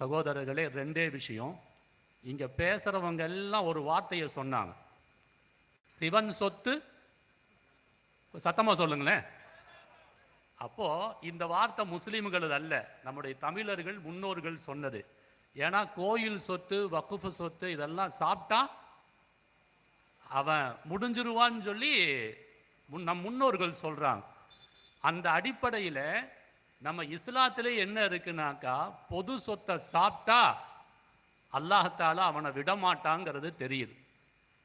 சகோதரர்களே ரெண்டே விஷயம். இங்கே பேசுகிறவங்க எல்லாம் ஒரு வார்த்தையை சொன்னாங்க. சிவன் சொத்து சத்தமாக சொல்லுங்களேன். அப்போது இந்த வார்த்தை முஸ்லீம்கள் அல்ல நம்முடைய தமிழர்கள் முன்னோர்கள் சொன்னது. ஏன்னா கோயில் சொத்து வக்குஃபு சொத்து இதெல்லாம் சாப்பிட்டா அவன் முடிஞ்சிருவான்னு சொல்லி முன் நம் முன்னோர்கள் சொல்கிறாங்க அந்த அடிப்படையில் நம்ம இஸ்லாத்திலே என்ன இருக்குனாக்கா பொது சொத்தை சாப்பிட்டா அல்லாஹத்தால அவனை விடமாட்டாங்கிறது தெரியுது.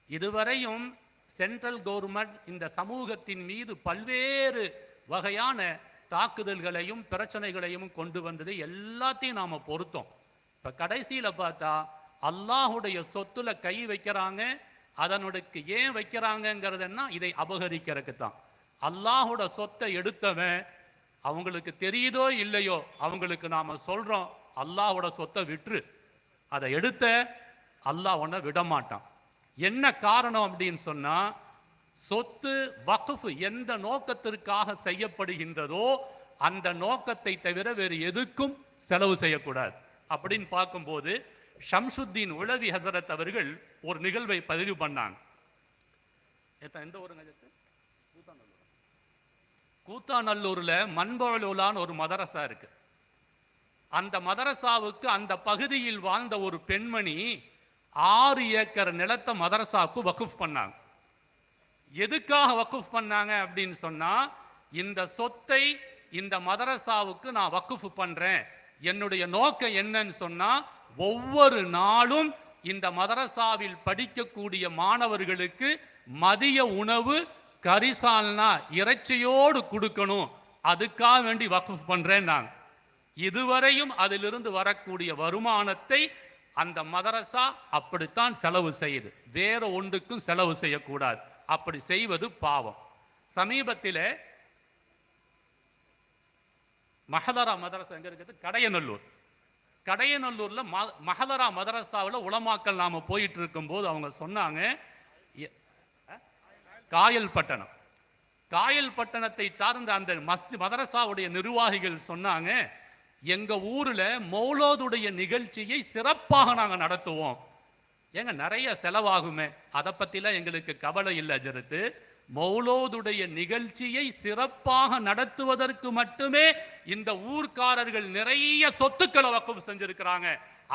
இதுவரையும் சென்ட்ரல் கவர்மெண்ட் இந்த சமூகத்தின் மீது பல்வேறு வகையான தாக்குதல்களையும் பிரச்சனைகளையும் கொண்டு வந்தது எல்லாத்தையும் நாம பொருத்தோம். இப்ப கடைசியில் பார்த்தா அல்லாஹுடைய சொத்துல கை வைக்கிறாங்க அதனுக்கு ஏன் வைக்கிறாங்கங்கிறதுன்னா இதை அபகரிக்கிறதுக்கு தான் அல்லாஹோட சொத்தை எடுத்தவன் அவங்களுக்கு தெரியுதோ இல்லையோ அவங்களுக்கு நாம் சொல்கிறோம் அல்லாஹோட சொத்தை விட்டுரு. அதை எடுத்த அல்லாஹ் உன்னை விட மாட்டான் என்ன காரணம் அப்படின்னு சொன்னால் சொத்து வக்ஃப் எந்த நோக்கத்திற்காக செய்யப்படுகின்றதோ அந்த நோக்கத்தை தவிர வேறு எதுக்கும் செலவு செய்யக்கூடாது. அப்படின்னு பார்க்கும்போது ஷம்சுத்தீன் உளவி ஹசரத் அவர்கள் ஒரு நிகழ்வை பதிவு பண்ணாங்க. எந்த ஒரு நிகழ்ச்சி கூத்தாநல்லூரில் கூத்தாநல்லூர்ல ஒரு மதரசா இருக்கு. அந்த மதரசாவுக்கு அந்த பகுதியில் வாழ்ந்த ஒரு பெண்மணி ஆறு ஏக்கர் நிலத்தை மதரசாவுக்கு வக்குஃப் பண்ணாங்க. எதுக்காக வக்குஃப் பண்ணாங்க அப்படின்னு சொன்னால் இந்த சொத்தை இந்த மதரசாவுக்கு நான் வக்குஃப் பண்ணுறேன் என்னுடைய நோக்கம் என்னன்னு சொன்னால் ஒவ்வொரு நாளும் இந்த மதரசாவில் படிக்கக்கூடிய மாணவர்களுக்கு மதிய உணவு கரிசால்னா இறைச்சியோடு கொடுக்கணும். அதுக்காக வேண்டி வக்ஃப் பண்ணுறேன் நான் இதுவரையும் அதிலிருந்து வரக்கூடிய வருமானத்தை அந்த மதரசா அப்படித்தான் செலவு செய்யுது. வேற ஒன்றுக்கும் செலவு செய்யக்கூடாது. அப்படி செய்வது பாவம். சமீபத்தில் மஹதரா மதரசா எங்க இருக்குது? கடையநல்லூர். கடையநல்லூரில் ம- மஹதரா மதரசாவில் உளமாக்கல் நாம போயிட்டு இருக்கும்போது அவங்க சொன்னாங்க எ- காயல் பட்டணம். காயல் பட்டணத்தை சார்ந்த அந்த மஸ்தி மதரசாவுடைய நிர்வாகிகள் சொன்னாங்க எங்க ஊர்ல மௌலோதுடைய நிகழ்ச்சியை சிறப்பாக நாங்க நடத்துவோம். ஏங்க நிறைய செலவாகுமே. அதை பத்திலாம் எங்களுக்கு கவலை இல்லை ஜெருத்து மௌலோதுடைய நிகழ்ச்சியை சிறப்பாக நடத்துவதற்கு மட்டுமே இந்த ஊர்க்காரர்கள் நிறைய சொத்துக்களை வக்கம் செஞ்சிருக்கிறாங்க.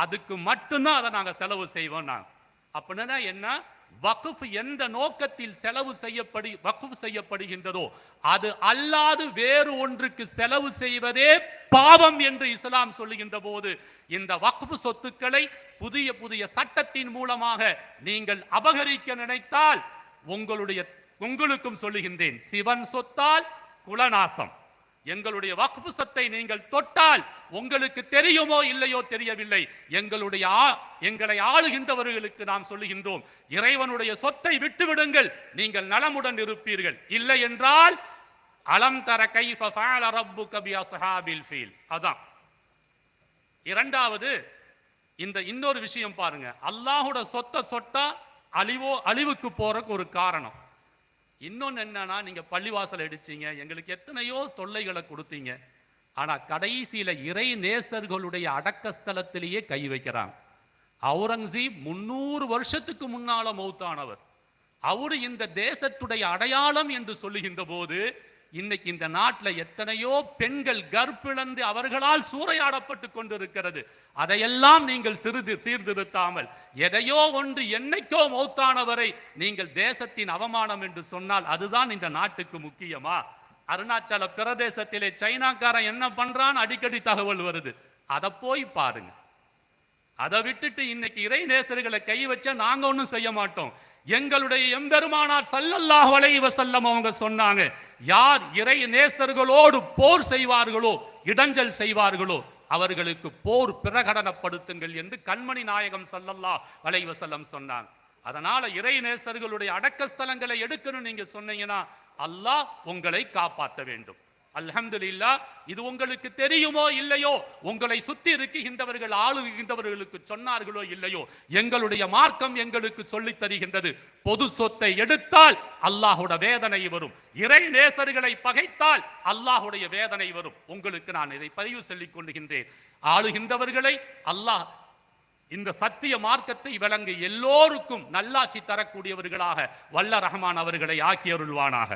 அதுக்கு மட்டும்தான் அதை நாங்க செலவு செய்வோம் நாங்கள் அப்படின்னா என்ன? வக்குஃப் எந்த நோக்கத்தில் செலவு செய்யப்படி வக்குஃப் செய்யப்படுகின்றதோ அது அல்லாது வேறு ஒன்றுக்கு செலவு செய்வதே பாவம் என்று இஸ்லாம் சொல்லுகின்ற போது இந்த வக்ஃப் சொத்துக்களை புதிய புதிய சட்டத்தின் மூலமாக நீங்கள் அபகரிக்க நினைத்தால் உங்களுடைய உங்களுக்கும் சொல்லுகின்றேன் சிவன் சொத்தால் குலநாசம். எங்களுடைய வக்ஃபு சொத்தை நீங்கள் தொட்டால் உங்களுக்கு தெரியுமோ இல்லையோ தெரியவில்லை. எங்களுடைய எங்களை ஆளுகின்றவர்களுக்கு நாம் சொல்லுகின்றோம் இறைவனுடைய சொத்தை விட்டுவிடுங்கள் நீங்கள் நலமுடன் இருப்பீர்கள். இல்லை என்றால் அலம் தர கைஃப ஃபஅல ரப்புக பி அஸ்ஹாபில் ஃபீல். அதான். இரண்டாவது இந்த இன்னொரு விஷயம் பாருங்க அல்லாஹோட சொத்தை சொட்டா அழிவோ அழிவுக்கு போறதுக்கு ஒரு காரணம். இன்னொன்னு என்னன்னா நீங்க பள்ளிவாசல் அடிச்சீங்க. எங்களுக்கு எத்தனையோ தொல்லைகளை கொடுத்தீங்க. ஆனா கடைசியில இறை நேசர்களுடைய அடக்கஸ்தலத்திலேயே கை வைக்கிறாங்க. அவுரங்கசீப் முன்னூறு வருஷத்துக்கு முன்னால மௌத்தானவர். அவரு இந்த தேசத்துடைய அடையாளம் என்று சொல்லுகின்ற போது இன்னைக்கு இந்த நாட்டுல எத்தனையோ பெண்கள் கற்பிழந்து அவர்களால் சூறையாடப்பட்டு கொண்டிருக்கிறது. அதையெல்லாம் நீங்கள் சிறிது சீர்திருத்தாமல் எதையோ ஒன்று என்னைக்கோ மௌத்தானவரை நீங்கள் தேசத்தின் அவமானம் என்று சொன்னால் அதுதான் இந்த நாட்டுக்கு முக்கியமா? அருணாச்சல பிரதேசத்திலே சைனாக்காரன் என்ன பண்றான் அடிக்கடி தகவல் வருது. அதை போய் பாருங்க. அதை விட்டுட்டு இன்னைக்கு இறை நேசர்களை கை வச்சா நாங்க ஒன்றும் செய்ய மாட்டோம். எங்களுடைய எம்பெருமானார் சல்லல்லாஹ் அலைஹி செல்லம் அவங்க சொன்னாங்க யார் இறை நேசர்களோடு போர் செய்வார்களோ இடைஞ்சல் செய்வார்களோ அவர்களுக்கு போர் பிரகடனப்படுத்துங்கள் என்று கண்மணி நாயகம் சல்லல்லா அலைஹி செல்லம் சொன்னாங்க. அதனால இறை நேசர்களுடைய அடக்கஸ்தலங்களை எடுக்கணும் நீங்க சொன்னீங்கன்னா அல்லாஹ் உங்களை காப்பாற்ற வேண்டும். அல்ஹம்துலில்லா இது உங்களுக்கு தெரியுமோ இல்லையோ? உங்களை சுத்தி இருக்குகின்றவர்கள் ஆளுகின்றவர்களுக்கு சொன்னார்களோ இல்லையோ? எங்களுடைய மார்க்கம் எங்களுக்கு சொல்லித் தருகின்றது. பொது சொத்தை எடுத்தால் அல்லாஹோட வேதனை வரும். இறை நேசர்களை பகைத்தால் அல்லாஹுடைய வேதனை வரும். உங்களுக்கு நான் இதை பதிவு சொல்லிக் கொள்கின்றேன். ஆளுகின்றவர்களை அல்லாஹ் இந்த சத்திய மார்க்கத்தை விளங்கு எல்லோருக்கும் நல்லாட்சி தரக்கூடியவர்களாக வல்ல ரஹமான் அவர்களை ஆக்கியருள்வானாக